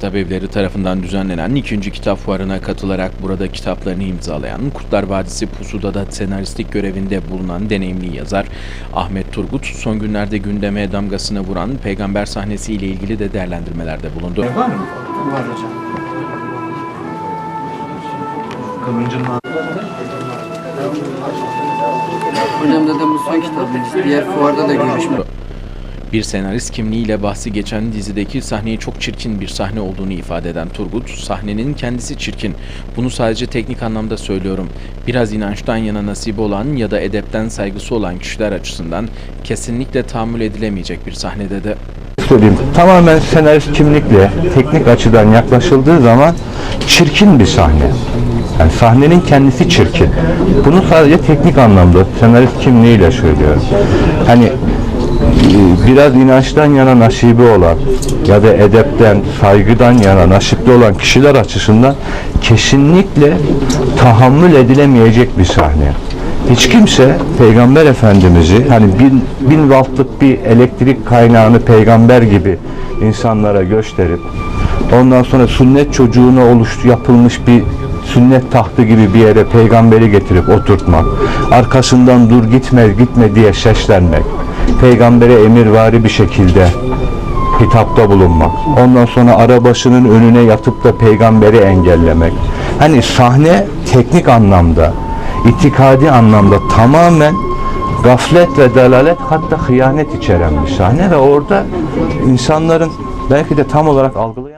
Kitap Evleri tarafından düzenlenen ikinci kitap fuarına katılarak burada kitaplarını imzalayan Kurtlar Vadisi Pusuda'da senaristlik görevinde bulunan deneyimli yazar Ahmet Turgut son günlerde gündeme damgasını vuran peygamber sahnesi ile ilgili de değerlendirmelerde bulundu. Var mı? Var hocam. Kılıncın Hocam zaten bu son kitabımız. Diğer fuarda da görüşme. Bir senarist kimliğiyle bahsi geçen dizideki sahneyi çok çirkin bir sahne olduğunu ifade eden Turgut, sahnenin kendisi çirkin. Bunu sadece teknik anlamda söylüyorum. Biraz inançtan yana nasibi olan ya da edepten saygısı olan kişiler açısından kesinlikle tahammül edilemeyecek bir sahne dedi. söyleyeyim. Tamamen senarist kimlikle teknik açıdan yaklaşıldığı zaman çirkin bir sahne. Yani sahnenin kendisi çirkin. Bunu sadece teknik anlamda senarist kimliğiyle söylüyorum. Hani biraz inançtan yana nasibi olan ya da edepten, saygıdan yana nasipli olan kişiler açısından kesinlikle tahammül edilemeyecek bir sahne. Hiç kimse Peygamber Efendimiz'i hani bin, bin wattlık bir elektrik kaynağını peygamber gibi insanlara gösterip ondan sonra sünnet çocuğuna oluştu yapılmış bir sünnet tahtı gibi bir yere peygamberi getirip oturtmak, arkasından dur gitme gitme diye seslenmek, peygambere emirvari bir şekilde hitapta bulunmak. Ondan sonra arabasının önüne yatıp da peygamberi engellemek. Hani sahne teknik anlamda, itikadi anlamda tamamen gaflet ve dalalet hatta hıyanet içeren bir sahne ve orada insanların belki de tam olarak algılayamadığı